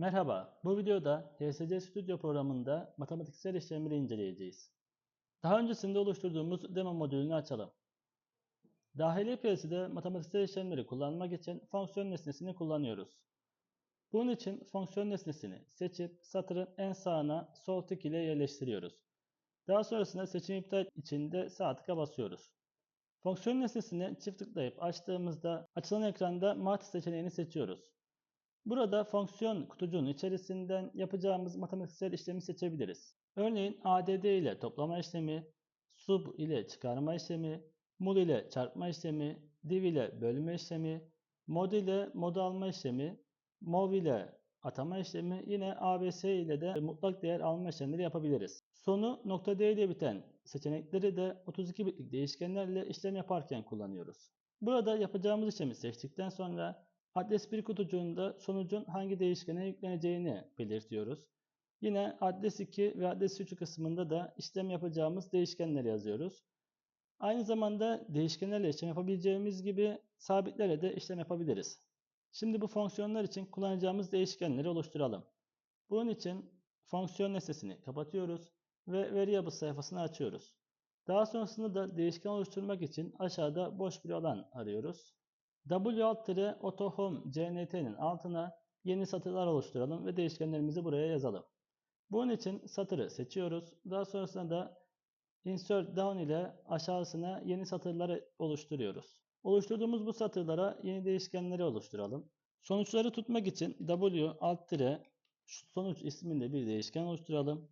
Merhaba, bu videoda HSC Studio programında matematiksel işlemleri inceleyeceğiz. Daha öncesinde oluşturduğumuz demo modülünü açalım. Dahili PLC'de matematiksel işlemleri kullanmak için fonksiyon nesnesini kullanıyoruz. Bunun için fonksiyon nesnesini seçip satırın en sağına sol tık ile yerleştiriyoruz. Daha sonrasında seçim iptal için de sağ tıka basıyoruz. Fonksiyon nesnesini çift tıklayıp açtığımızda açılan ekranda Mat seçeneğini seçiyoruz. Burada fonksiyon kutucuğunun içerisinden yapacağımız matematiksel işlemi seçebiliriz. Örneğin ADD ile toplama işlemi, sub ile çıkarma işlemi, mul ile çarpma işlemi, div ile bölme işlemi, mod ile mod alma işlemi, mov ile atama işlemi, yine abs ile de mutlak değer alma işlemleri yapabiliriz. Sonu nokta D ile biten seçenekleri de 32 bitlik değişkenlerle işlem yaparken kullanıyoruz. Burada yapacağımız işlemi seçtikten sonra Adres 1 kutucuğunda sonucun hangi değişkene yükleneceğini belirtiyoruz. Yine adres 2 ve adres 3 kısmında da işlem yapacağımız değişkenleri yazıyoruz. Aynı zamanda değişkenlerle işlem yapabileceğimiz gibi sabitlerle de işlem yapabiliriz. Şimdi bu fonksiyonlar için kullanacağımız değişkenleri oluşturalım. Bunun için fonksiyon nesnesini kapatıyoruz ve veri yapısı sayfasını açıyoruz. Daha sonrasında da değişken oluşturmak için aşağıda boş bir alan arıyoruz. W alt tire AutoHome CNT'nin altına yeni satırlar oluşturalım ve değişkenlerimizi buraya yazalım. Bunun için satırı seçiyoruz. Daha sonrasında da Insert Down ile aşağısına yeni satırları oluşturuyoruz. Oluşturduğumuz bu satırlara yeni değişkenleri oluşturalım. Sonuçları tutmak için W alt sonuç isminde bir değişken oluşturalım.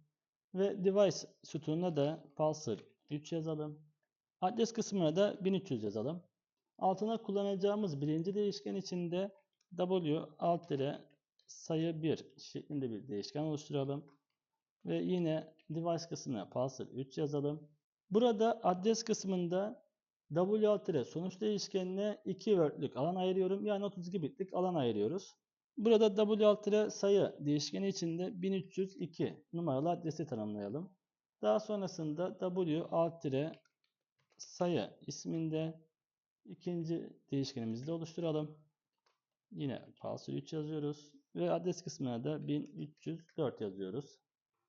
Ve Device sütununa da Pulsar 3 yazalım. Adres kısmına da 1300 yazalım. Altına kullanacağımız birinci değişken içinde w alt dire sayı 1 şeklinde bir değişken oluşturalım. Ve yine device kısmına parser 3 yazalım. Burada adres kısmında w alt dire sonuç değişkenine 2 word'lük alan ayırıyorum. Yani 32 bitlik alan ayırıyoruz. Burada w alt dire sayı değişkeni içinde 1302 numaralı adresi tanımlayalım. Daha sonrasında w alt dire sayı isminde İkinci değişkenimizi de oluşturalım. Yine pulse 3 yazıyoruz ve adres kısmına da 1304 yazıyoruz.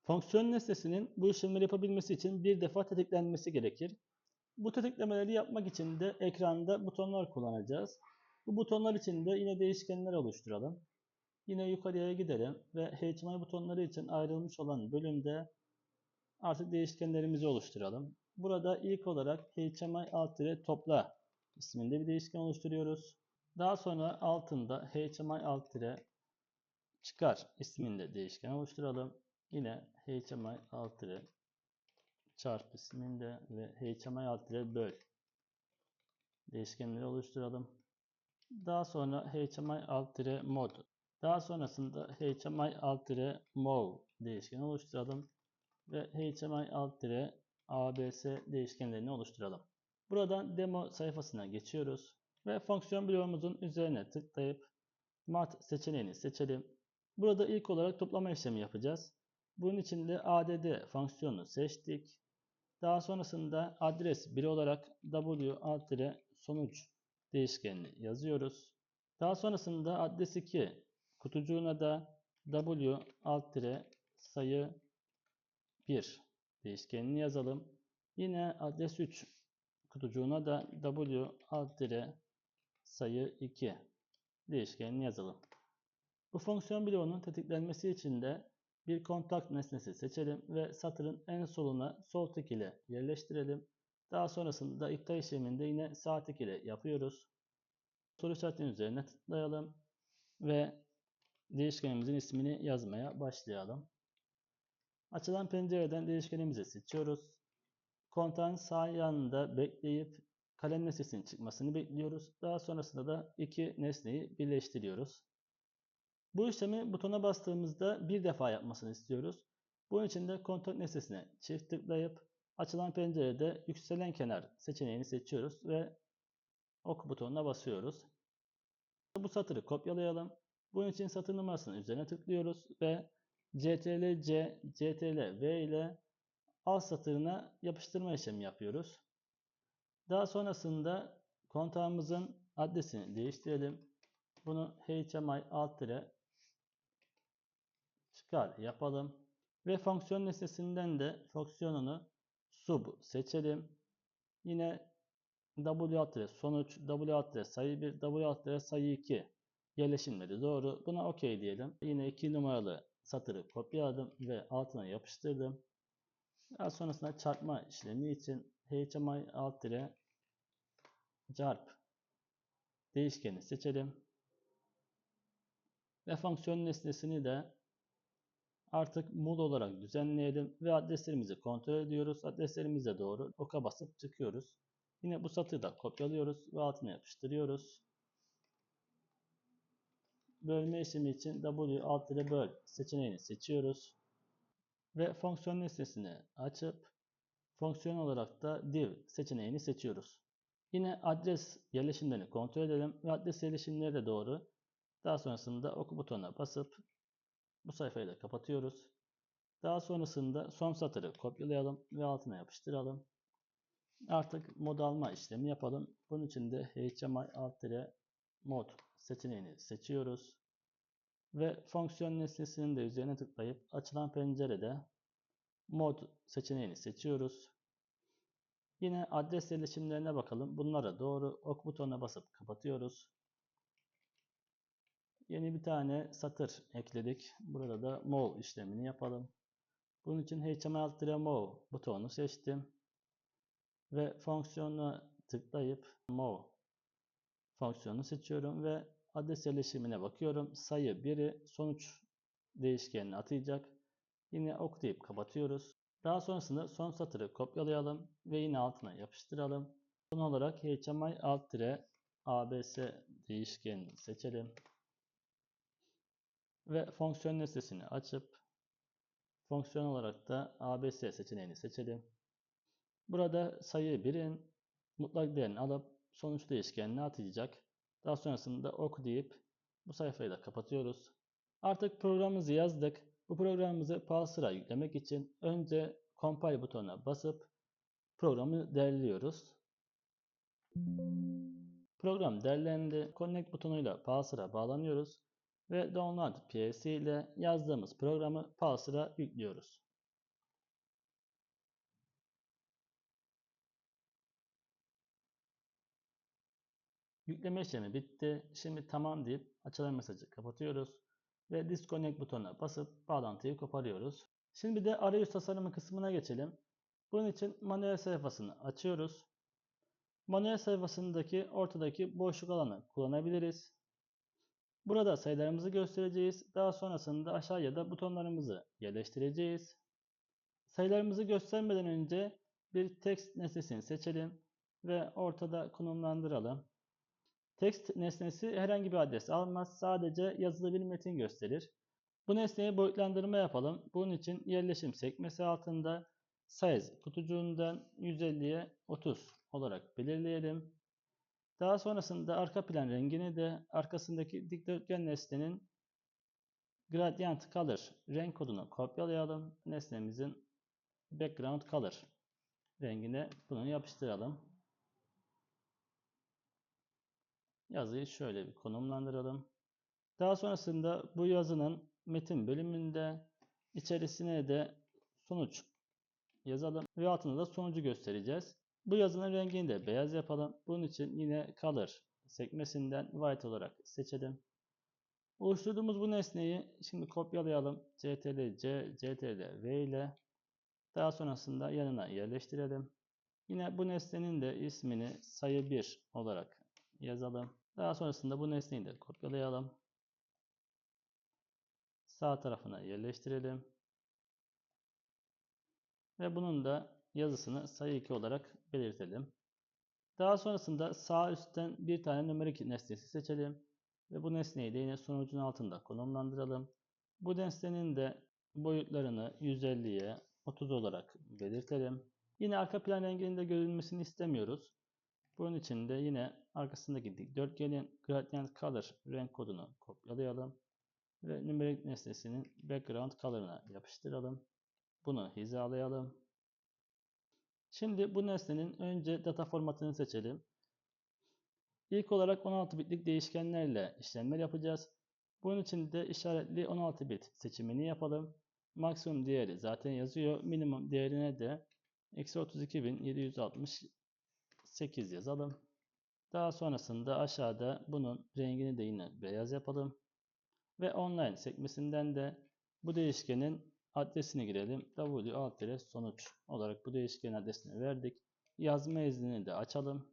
Fonksiyon nesnesinin bu işlemleri yapabilmesi için bir defa tetiklenmesi gerekir. Bu tetiklemeleri yapmak için de ekranda butonlar kullanacağız. Bu butonlar için de yine değişkenler oluşturalım. Yine yukarıya gidelim ve HTML butonları için ayrılmış olan bölümde artık değişkenlerimizi oluşturalım. Burada ilk olarak HTML alt topla isminde bir değişken oluşturuyoruz. Daha sonra altında HMI alt tire çıkar isminde değişken oluşturalım. Yine HMI alt tire çarp isminde ve HMI alt tire böl değişkenleri oluşturalım. Daha sonra HMI alt tire mod. Daha sonrasında HMI alt tire mov değişkeni oluşturalım ve HMI alt tire abs değişkenlerini oluşturalım. Buradan demo sayfasına geçiyoruz ve fonksiyon bloğumuzun üzerine tıklayıp mat seçeneğini seçelim. Burada ilk olarak toplama işlemi yapacağız. Bunun için de add fonksiyonunu seçtik. Daha sonrasında adres 1 olarak w alt sonuç değişkenini yazıyoruz. Daha sonrasında adres 2 kutucuğuna da w alt sayı 1 değişkenini yazalım. Yine adres 3 kutucuğuna da w alt dire sayı 2 değişkenini yazalım. Bu fonksiyon bloğunun tetiklenmesi için de bir kontak nesnesi seçelim ve satırın en soluna sol tık ile yerleştirelim. Daha sonrasında iptal işleminde yine sağ tık ile yapıyoruz. Soru işaretinin üzerine tıklayalım ve değişkenimizin ismini yazmaya başlayalım. Açılan pencereden değişkenimizi seçiyoruz. Kontağın sağ yanında bekleyip kalem nesnesinin çıkmasını bekliyoruz. Daha sonrasında da iki nesneyi birleştiriyoruz. Bu işlemi butona bastığımızda bir defa yapmasını istiyoruz. Bunun için de kontak nesnesine çift tıklayıp açılan pencerede yükselen kenar seçeneğini seçiyoruz ve ok butonuna basıyoruz. Bu satırı kopyalayalım. Bunun için satır numarasının üzerine tıklıyoruz ve CTRL C, CTRL V ile alt satırına yapıştırma işlemi yapıyoruz. Daha sonrasında kontağımızın adresini değiştirelim. Bunu HMI alt çıkar yapalım. Ve fonksiyon nesnesinden de fonksiyonunu sub seçelim. Yine W adres sonuç, W adres sayı 1, W adres sayı 2 yerleşimleri doğru. Buna OK diyelim. Yine 2 numaralı satırı kopyaladım ve altına yapıştırdım. Daha sonrasında çarpma işlemi için HMI alt dire çarp değişkeni seçelim. Ve fonksiyon nesnesini de artık mul olarak düzenleyelim ve adreslerimizi kontrol ediyoruz. Adreslerimize doğru oka basıp çıkıyoruz. Yine bu satırı da kopyalıyoruz ve altına yapıştırıyoruz. Bölme işlemi için W alt ile böl seçeneğini seçiyoruz. Ve fonksiyon nesnesini açıp fonksiyon olarak da div seçeneğini seçiyoruz. Yine adres yerleşimlerini kontrol edelim ve adres yerleşimleri doğru. Daha sonrasında oku butonuna basıp bu sayfayı da kapatıyoruz. Daha sonrasında son satırı kopyalayalım ve altına yapıştıralım. Artık mod alma işlemi yapalım. Bunun için de HMI alt mod seçeneğini seçiyoruz. Ve fonksiyon nesnesinin de üzerine tıklayıp açılan pencerede mod seçeneğini seçiyoruz. Yine adres yerleşimlerine bakalım. Bunlara doğru ok butonuna basıp kapatıyoruz. Yeni bir tane satır ekledik. Burada da move işlemini yapalım. Bunun için HTML move butonu seçtim. Ve fonksiyonu tıklayıp move fonksiyonunu seçiyorum ve adres yerleşimine bakıyorum. Sayı 1'i sonuç değişkenine atayacak. Yine ok kapatıyoruz. Daha sonrasında son satırı kopyalayalım ve yine altına yapıştıralım. Son olarak HMI alt abs değişkenini seçelim. Ve fonksiyon nesnesini açıp fonksiyon olarak da abs seçeneğini seçelim. Burada sayı 1'in mutlak değerini alıp sonuç değişkenine atayacak. Daha sonrasında ok deyip bu sayfayı da kapatıyoruz. Artık programımızı yazdık. Bu programımızı Pulsar'a yüklemek için önce Compile butonuna basıp programı derliyoruz. Program derlendi. Connect butonuyla Pulsar'a bağlanıyoruz ve Download PS ile yazdığımız programı Pulsar'a yüklüyoruz. Yükleme işlemi bitti. Şimdi tamam deyip açılan mesajı kapatıyoruz ve Disconnect butonuna basıp bağlantıyı koparıyoruz. Şimdi de arayüz tasarımı kısmına geçelim. Bunun için manuel sayfasını açıyoruz. Manuel sayfasındaki ortadaki boşluk alanı kullanabiliriz. Burada sayılarımızı göstereceğiz. Daha sonrasında aşağıya da butonlarımızı yerleştireceğiz. Sayılarımızı göstermeden önce bir text nesnesini seçelim ve ortada konumlandıralım. Text nesnesi herhangi bir adres almaz. Sadece yazılı bir metin gösterir. Bu nesneye boyutlandırma yapalım. Bunun için yerleşim sekmesi altında size kutucuğundan 150'ye 30 olarak belirleyelim. Daha sonrasında arka plan rengini de arkasındaki dikdörtgen nesnenin gradient color renk kodunu kopyalayalım. Nesnemizin background color rengine bunu yapıştıralım. Yazıyı şöyle bir konumlandıralım. Daha sonrasında bu yazının metin bölümünde içerisine de sonuç yazalım ve altında da sonucu göstereceğiz. Bu yazının rengini de beyaz yapalım. Bunun için yine color sekmesinden white olarak seçelim. Oluşturduğumuz bu nesneyi şimdi kopyalayalım. CTRL C, CTRL V ile daha sonrasında yanına yerleştirelim. Yine bu nesnenin de ismini sayı 1 olarak yazalım. Daha sonrasında bu nesneyi de kopyalayalım. Sağ tarafına yerleştirelim. Ve bunun da yazısını sayı 2 olarak belirtelim. Daha sonrasında sağ üstten bir tane numerik nesnesi seçelim. Ve bu nesneyi de yine sonucun altında konumlandıralım. Bu nesnenin de boyutlarını 150'ye 30 olarak belirtelim. Yine arka plan renginin de görülmesini istemiyoruz. Bunun için de yine arkasındaki dikdörtgenin gradient color renk kodunu kopyalayalım ve numerik nesnesinin background color'ına yapıştıralım. Bunu hizalayalım. Şimdi bu nesnenin önce data formatını seçelim. İlk olarak 16 bitlik değişkenlerle işlemler yapacağız. Bunun için de işaretli 16 bit seçimini yapalım. Maksimum değeri zaten yazıyor. Minimum değerine de eksi 32.768 yazalım. Daha sonrasında aşağıda bunun rengini de yine beyaz yapalım. Ve online sekmesinden de bu değişkenin adresini girelim. w alt sonuç olarak bu değişkenin adresini verdik. Yazma iznini de açalım.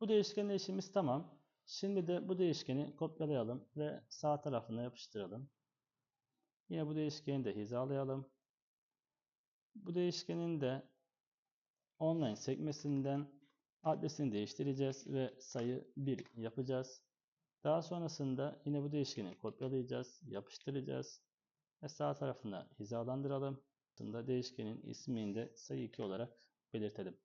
Bu değişkenle işimiz tamam. Şimdi de bu değişkeni kopyalayalım ve sağ tarafına yapıştıralım. Yine bu değişkeni de hizalayalım. Bu değişkenin de online sekmesinden adresini değiştireceğiz ve sayı 1 yapacağız. Daha sonrasında yine bu değişkeni kopyalayacağız, yapıştıracağız ve sağ tarafına hizalandıralım. Aslında değişkenin ismini de sayı 2 olarak belirtelim.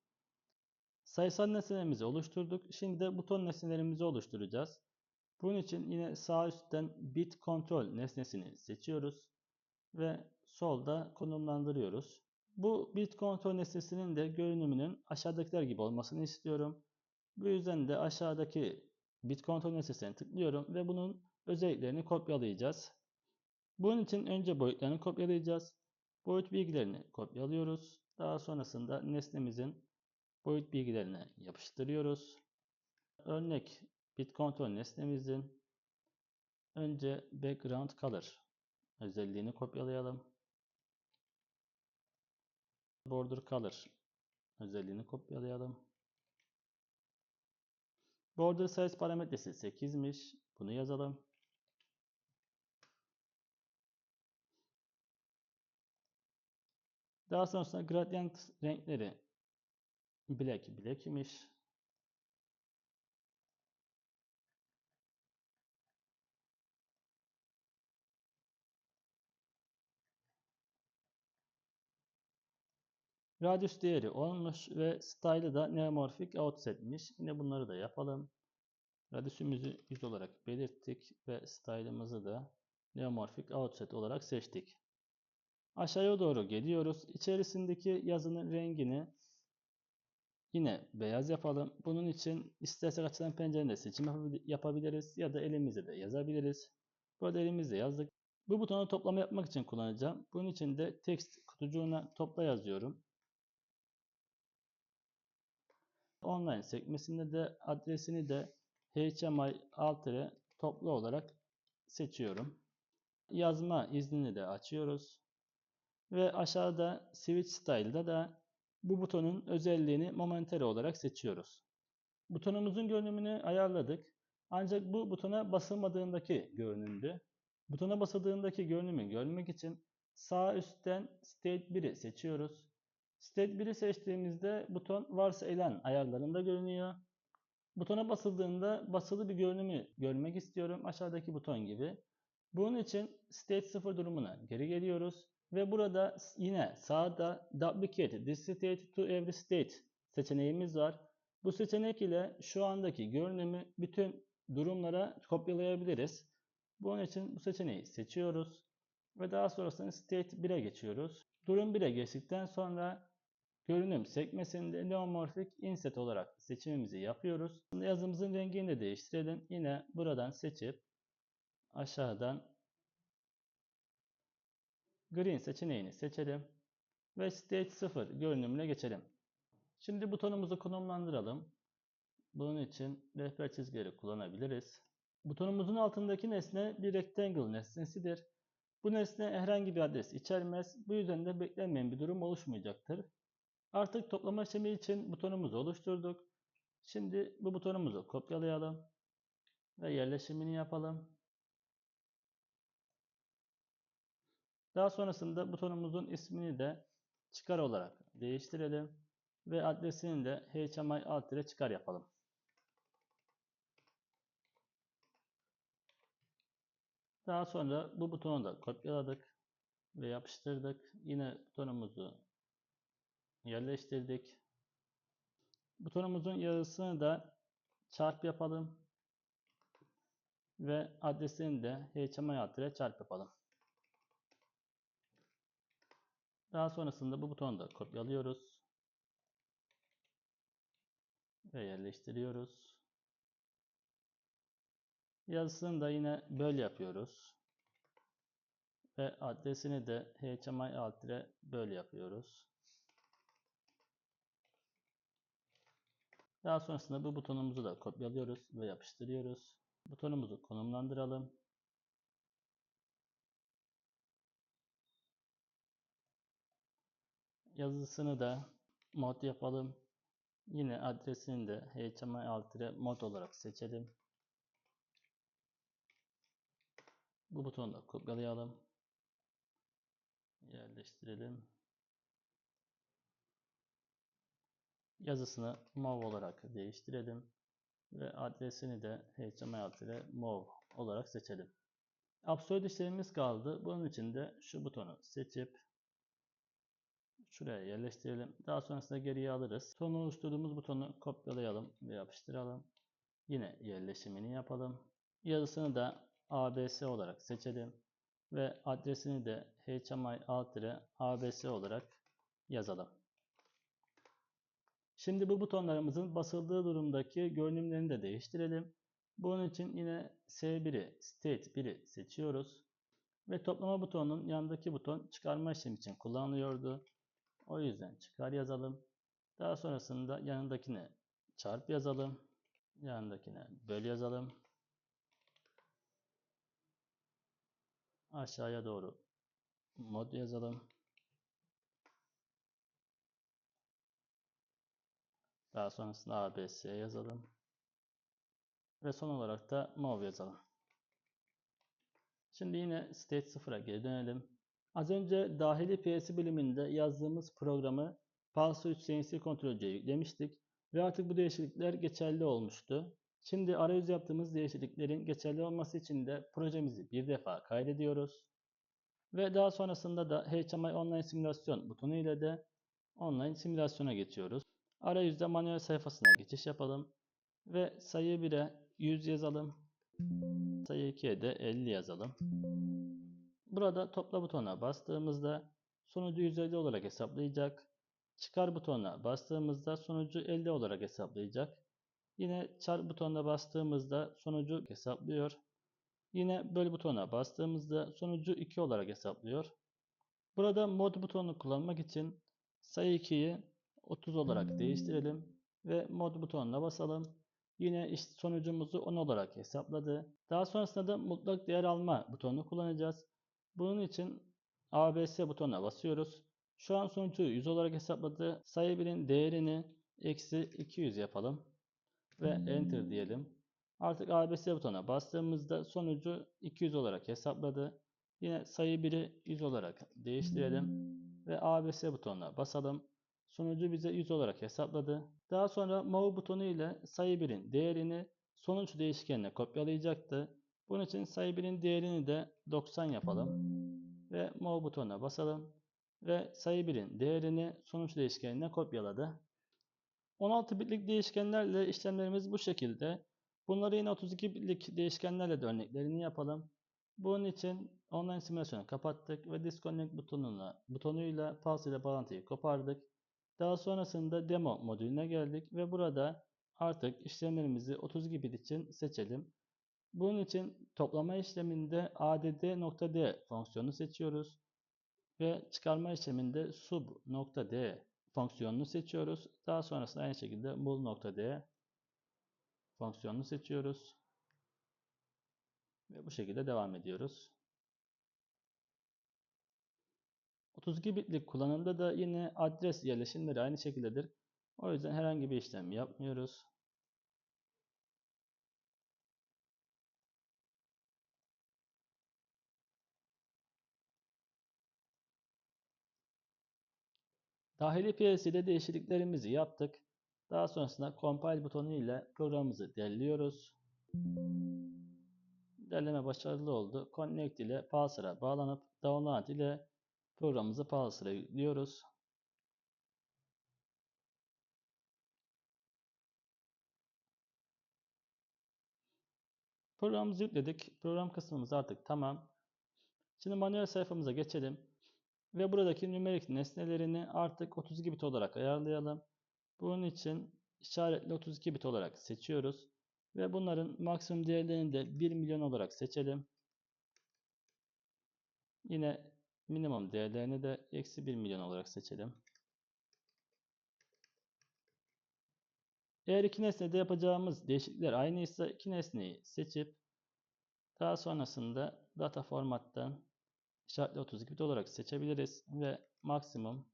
Sayısal nesnelerimizi oluşturduk. Şimdi de buton nesnelerimizi oluşturacağız. Bunun için yine sağ üstten bit kontrol nesnesini seçiyoruz ve solda konumlandırıyoruz. Bu bit kontrol nesnesinin de görünümünün aşağıdakiler gibi olmasını istiyorum. Bu yüzden de aşağıdaki bit kontrol nesnesine tıklıyorum ve bunun özelliklerini kopyalayacağız. Bunun için önce boyutlarını kopyalayacağız. Boyut bilgilerini kopyalıyoruz. Daha sonrasında nesnemizin boyut bilgilerini yapıştırıyoruz. Örnek bit kontrol nesnemizin önce background color özelliğini kopyalayalım. Border color özelliğini kopyalayalım. Border size parametresi 8'miş. Bunu yazalım. Daha sonrasında gradient renkleri black black imiş. Radius değeri olmuş ve style'ı da neomorphic outset'miş. Yine bunları da yapalım. Radius'ümüzü 100 olarak belirttik ve style'ımızı da neomorphic outset olarak seçtik. Aşağıya doğru geliyoruz. İçerisindeki yazının rengini yine beyaz yapalım. Bunun için istersek açılan pencerede seçim yapabiliriz ya da elimizle de yazabiliriz. Burada elimizle yazdık. Bu butonu toplama yapmak için kullanacağım. Bunun için de text kutucuğuna topla yazıyorum. Online sekmesinde de adresini de HMI alt toplu olarak seçiyorum. Yazma iznini de açıyoruz. Ve aşağıda Switch Style'da da bu butonun özelliğini momentary olarak seçiyoruz. Butonumuzun görünümünü ayarladık. Ancak bu butona basılmadığındaki görünümdü. Butona basıldığındaki görünümü görmek için sağ üstten State 1'i seçiyoruz. State 1'i seçtiğimizde buton varsayılan ayarlarında görünüyor. Butona basıldığında basılı bir görünümü görmek istiyorum. Aşağıdaki buton gibi. Bunun için State 0 durumuna geri geliyoruz. Ve burada yine sağda Duplicate this to every state seçeneğimiz var. Bu seçenek ile şu andaki görünümü bütün durumlara kopyalayabiliriz. Bunun için bu seçeneği seçiyoruz. Ve daha sonrasında State 1'e geçiyoruz. Durum 1'e geçtikten sonra görünüm sekmesinde Neomorphic Inset olarak seçimimizi yapıyoruz. Yazımızın rengini de değiştirelim. Yine buradan seçip aşağıdan Green seçeneğini seçelim ve State 0 görünümüne geçelim. Şimdi butonumuzu konumlandıralım. Bunun için rehber çizgileri kullanabiliriz. Butonumuzun altındaki nesne bir rectangle nesnesidir. Bu nesne herhangi bir adres içermez. Bu yüzden de beklenmeyen bir durum oluşmayacaktır. Artık toplama işlemi için butonumuzu oluşturduk. Şimdi bu butonumuzu kopyalayalım ve yerleşimini yapalım. Daha sonrasında butonumuzun ismini de çıkar olarak değiştirelim ve adresini de HMI alt çıkar yapalım. Daha sonra bu butonu da kopyaladık ve yapıştırdık. Yine butonumuzu yerleştirdik. Butonumuzun yazısını da çarp yapalım ve adresini de HMI alt çarp yapalım. Daha sonrasında bu butonu da kopyalıyoruz. Ve yerleştiriyoruz. Yazısını da yine böl yapıyoruz. Ve adresini de HMI alt böl yapıyoruz. Daha sonrasında bu butonumuzu da kopyalıyoruz ve yapıştırıyoruz. Butonumuzu konumlandıralım. Yazısını da mod yapalım. Yine adresini de HMI alt mod olarak seçelim. Bu butonu da kopyalayalım. Yerleştirelim. Yazısını mov olarak değiştirelim. Ve adresini de HTML alt mov olarak seçelim. Absolut işlemimiz kaldı. Bunun için de şu butonu seçip şuraya yerleştirelim. Daha sonrasında geriye alırız. Son oluşturduğumuz butonu kopyalayalım ve yapıştıralım. Yine yerleşimini yapalım. Yazısını da abs olarak seçelim ve adresini de HMI abs olarak yazalım. Şimdi bu butonlarımızın basıldığı durumdaki görünümlerini de değiştirelim. Bunun için yine S1'i State 1'i seçiyoruz. Ve toplama butonunun yanındaki buton çıkarma işlemi için kullanılıyordu. O yüzden çıkar yazalım. Daha sonrasında yanındakine çarp yazalım. Yanındakine böl yazalım. Aşağıya doğru mod yazalım. Daha sonrasında ABS yazalım. Ve son olarak da mov yazalım. Şimdi yine state 0'a geri dönelim. Az önce dahili PLC bölümünde yazdığımız programı Pulse 3 CNC kontrolcüye yüklemiştik. Ve artık bu değişiklikler geçerli olmuştu. Şimdi arayüz yaptığımız değişikliklerin geçerli olması için de projemizi bir defa kaydediyoruz. Ve daha sonrasında da HMI Online Simülasyon butonu ile de online simülasyona geçiyoruz. Arayüzde manuel sayfasına geçiş yapalım. Ve sayı 1'e 100 yazalım. Sayı 2'ye de 50 yazalım. Burada topla butonuna bastığımızda sonucu 150 olarak hesaplayacak. Çıkar butonuna bastığımızda sonucu 50 olarak hesaplayacak. Yine çarp butonuna bastığımızda sonucu hesaplıyor. Yine böl butonuna bastığımızda sonucu 2 olarak hesaplıyor. Burada mod butonunu kullanmak için sayı 2'yi 30 olarak değiştirelim ve mod butonuna basalım. Yine işte sonucumuzu 10 olarak hesapladı. Daha sonrasında da mutlak değer alma butonunu kullanacağız. Bunun için ABS butonuna basıyoruz. Şu an sonucu 100 olarak hesapladı. Sayı 1'in değerini eksi 200 yapalım. Ve enter diyelim. Artık ABS butonuna bastığımızda sonucu 200 olarak hesapladı. Yine sayı 1'i 100 olarak değiştirelim. Ve ABS butonuna basalım. Sonucu bize 100 olarak hesapladı. Daha sonra move butonu ile sayı 1'in değerini sonuç değişkenine kopyalayacaktı. Bunun için sayı 1'in değerini de 90 yapalım. Ve move butonuna basalım. Ve sayı 1'in değerini sonuç değişkenine kopyaladı. 16 bitlik değişkenlerle işlemlerimiz bu şekilde. Bunları yine 32 bitlik değişkenlerle de örneklerini yapalım. Bunun için online simülasyonu kapattık ve disconnect butonuna, butonuyla pulse ile bağlantıyı kopardık. Daha sonrasında demo modülüne geldik ve burada artık işlemlerimizi 32 bit için seçelim. Bunun için toplama işleminde add.d fonksiyonu seçiyoruz ve çıkarma işleminde sub.d fonksiyonunu seçiyoruz. Daha sonrasında aynı şekilde mul.d fonksiyonunu seçiyoruz. Ve bu şekilde devam ediyoruz. 32 bitlik kullanımda da yine adres yerleşimleri aynı şekildedir. O yüzden herhangi bir işlem yapmıyoruz. Dahili PLC'de değişikliklerimizi yaptık. Daha sonrasında compile butonu ile programımızı derliyoruz. Derleme başarılı oldu. Connect ile Pulsar'a bağlanıp Download ile programımızı Pulsar'a yüklüyoruz. Programımızı yükledik. Program kısmımız artık tamam. Şimdi manuel sayfamıza geçelim. Ve buradaki nümerik nesnelerini artık 32 bit olarak ayarlayalım. Bunun için işaretli 32 bit olarak seçiyoruz. Ve bunların maksimum değerlerini de 1 milyon olarak seçelim. Yine minimum değerlerini de eksi 1 milyon olarak seçelim. Eğer iki nesnede yapacağımız değişiklikler aynıysa iki nesneyi seçip daha sonrasında data formattan işaretli 32 bit olarak seçebiliriz ve maksimum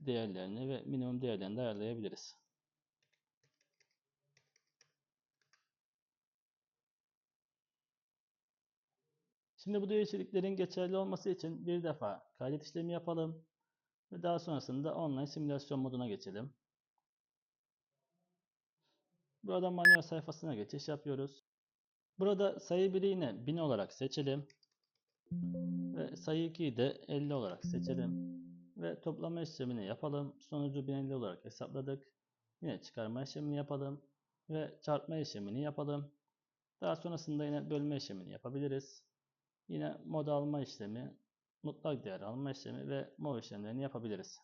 değerlerini ve minimum değerlerini de ayarlayabiliriz. Şimdi bu değişikliklerin geçerli olması için bir defa kaydet işlemi yapalım ve daha sonrasında online simülasyon moduna geçelim. Burada manuel sayfasına geçiş yapıyoruz. Burada sayı 1'i yine 1000 olarak seçelim. Ve sayı 2'yi de 50 olarak seçelim. Ve toplama işlemini yapalım. Sonucu 1050 olarak hesapladık. Yine çıkarma işlemini yapalım. Ve çarpma işlemini yapalım. Daha sonrasında yine bölme işlemini yapabiliriz. Yine mod alma işlemi, mutlak değer alma işlemi ve mov işlemlerini yapabiliriz.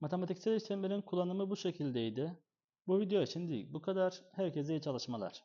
Matematiksel işlemlerin kullanımı bu şekildeydi. Bu video şimdilik bu kadar. Herkese iyi çalışmalar.